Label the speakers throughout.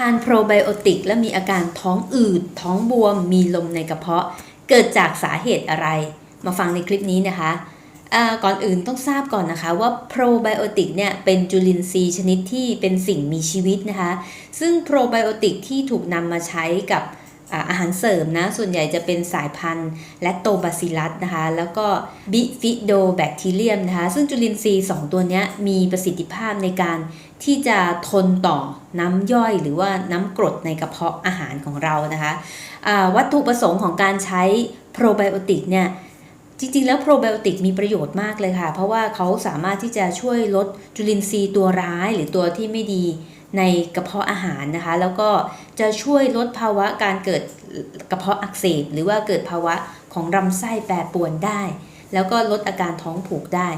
Speaker 1: ทานโปรไบโอติกและมีอาการท้องอืด ท้องบวม มีลมในกระเพาะ เกิดจากสาเหตุอะไร มาฟังในคลิปนี้นะคะ ก่อนอื่นต้องทราบก่อนนะคะว่าโปรไบโอติกเนี่ยเป็นจุลินทรีย์ชนิดที่เป็นสิ่งมีชีวิตนะคะ ซึ่งโปรไบโอติกที่ถูกนำมาใช้กับ อาหารเสริมนะ ส่วนใหญ่จะเป็นสายพันธุ์แลคโตบาซิลัสนะคะ แล้วก็บิฟิโดแบคทีเรียมนะคะ ซึ่งจุลินทรีย์ 2 ตัวนี้มีประสิทธิภาพในการที่จะทนต่อน้ำย่อยหรือว่าน้ำกรดในกระเพาะอาหารของเรานะคะอ่าวัตถุประสงค์ของการใช้โปรไบโอติกเนี่ยจริงๆ แล้วโปรไบโอติกมีประโยชน์มากเลยค่ะ เพราะว่าเขาสามารถที่จะช่วยลดจุลินทรีย์ตัวร้ายหรือตัวที่ไม่ดี ในกระเพาะอาหารนะคะ แล้วก็จะช่วยลดภาวะการเกิดกระเพาะอักเสบหรือว่าเกิดภาวะของลำไส้แปรปรวนได้ แล้วก็ลดอาการท้องผูกได้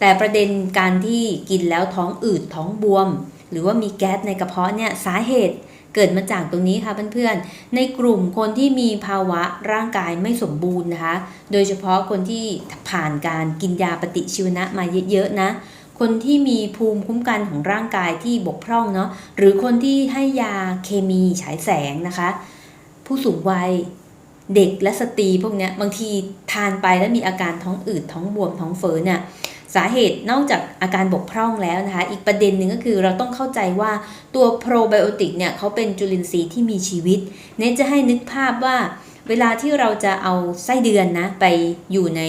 Speaker 1: แต่ประเด็นการที่กินแล้วท้องอืดท้องบวม หรือว่ามีแก๊สในกระเพาะเนี่ยสาเหตุเกิดมาจากตรงนี้ค่ะเพื่อนๆ ในกลุ่มคนที่มีภาวะร่างกายไม่สมบูรณ์นะคะ โดยเฉพาะคนที่ผ่านการกินยาปฏิชีวนะมาเยอะๆนะ คนที่มีภูมิคุ้มกันของร่างกายที่บกพร่องเนาะหรือคนที่ให้ยาเคมีฉายแสงนะคะ ผู้สูงวัยเด็กและสตรีพวกเนี้ยบางทีทานไปแล้วมีอาการท้องอืดท้องบวมท้องเฟ้อเนี่ยสาเหตุนอกจากอาการบกพร่องแล้วนะคะ อีกประเด็นหนึ่งก็คือเราต้องเข้าใจว่าตัวโปรไบโอติกเนี่ยเขาเป็นจุลินทรีย์ที่มีชีวิต เน้นจะให้นึกภาพว่า เวลาที่เราจะเอาไส้เดือนนะไปอยู่ใน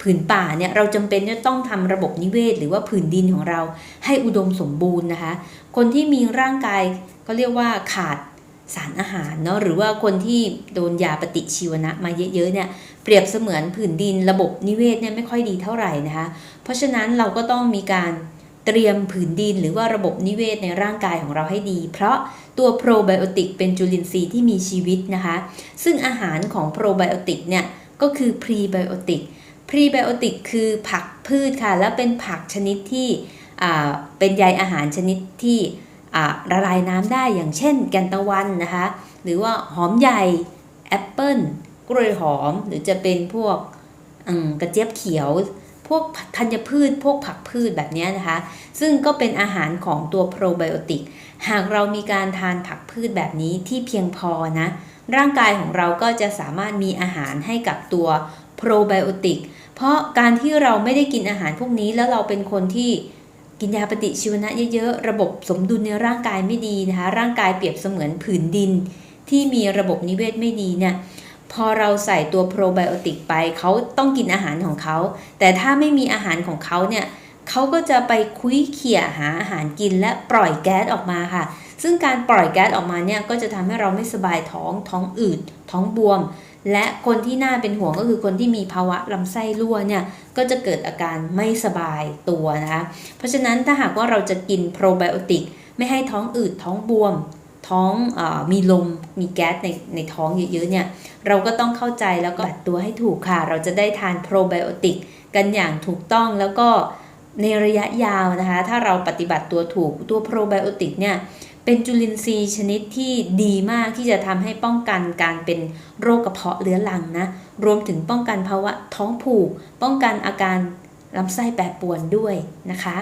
Speaker 1: ผืนป่าเนี่ยเราจำเป็นจะต้องทำระบบนิเวศ หรือว่าผืนดินของเราให้อุดมสมบูรณ์นะคะ คนที่มีร่างกายก็เรียกว่าขาดสารอาหารเนาะหรือว่าคนที่โดนยาปฏิชีวนะมาเยอะๆเนี่ยเปรียบเสมือนผืนดินระบบนิเวศเนี่ยไม่ค่อยดีเท่าไหร่นะคะ เพราะฉะนั้นเราก็ต้องมีการเตรียมผืนดินหรือว่าระบบนิเวศในร่างกายของเราให้ดี เพราะตัวโปรไบโอติกเป็นจุลินทรีย์ที่มีชีวิตนะคะ ซึ่งอาหารของโปรไบโอติกเนี่ยก็คือพรีไบโอติก พรีไบโอติกคือผักพืชค่ะ และเป็นผักชนิดที่เป็นใยอาหารชนิดที่ละลายน้ำได้อย่างเช่น แกนตะวันนะคะ หรือว่าหอมใหญ่แอปเปิลกล้วยหอมหรือจะเป็นพวกกระเจี๊ยบเขียว พวกธัญพืช พวกผักพืชแบบนี้นะคะ ซึ่งก็เป็นอาหารของตัวโปรไบโอติก หากเรามีการทานผักพืชแบบนี้ที่เพียงพอนะ ร่างกายของเราก็จะสามารถมีอาหารให้กับตัว โปรไบโอติก เพราะการที่เราไม่ได้กินอาหารพวกนี้แล้วเราเป็นคนที่กินยาปฏิชีวนะเยอะๆ ระบบสมดุลในร่างกายไม่ดีนะคะ ร่างกายเปรียบเสมือนผืนดิน ที่มีระบบนิเวศไม่ดีเนี่ย พอเราใส่ตัวโปรไบโอติกไปเขาต้องกินอาหารของเขา แต่ถ้าไม่มีอาหารของเขาเนี่ยเขาก็จะไปคุยเขี่ยหาอาหารกินและปล่อยแก๊สออกมาค่ะ ซึ่งการปล่อยแก๊สออกมาเนี่ยก็จะทำให้เราไม่สบายท้อง ท้องอืด ท้องบวม และคนที่น่าเป็นห่วงก็คือคนที่มีภาวะลำไส้รั่วเนี่ยก็จะเกิดอาการไม่สบายตัวนะคะเพราะฉะนั้นถ้าหากว่าเราจะกินโปรไบโอติกไม่ให้ท้องอืดท้องบวม ท้องอมีลมมีแก๊สในในท้องเยอะๆเนี่ยเราก็ต้องเข้าใจแล้วก็ปฏิบัติตัวให้ถูกค่ะ เราจะได้ทานโปรไบโอติกกันอย่างถูกต้องแล้วก็ในระยะยาวนะคะ ถ้าเราปฏิบัติตัวถูกตัวโปรไบโอติกเนี่ย เป็นจุลินทรีย์ชนิดที่ดีมากที่จะทำให้ป้องกันการเป็นโรคกระเพาะเรื้อรังนะ รวมถึงป้องกันภาวะท้องผูก ป้องกันอาการลำไส้แปรปรวนด้วยนะคะ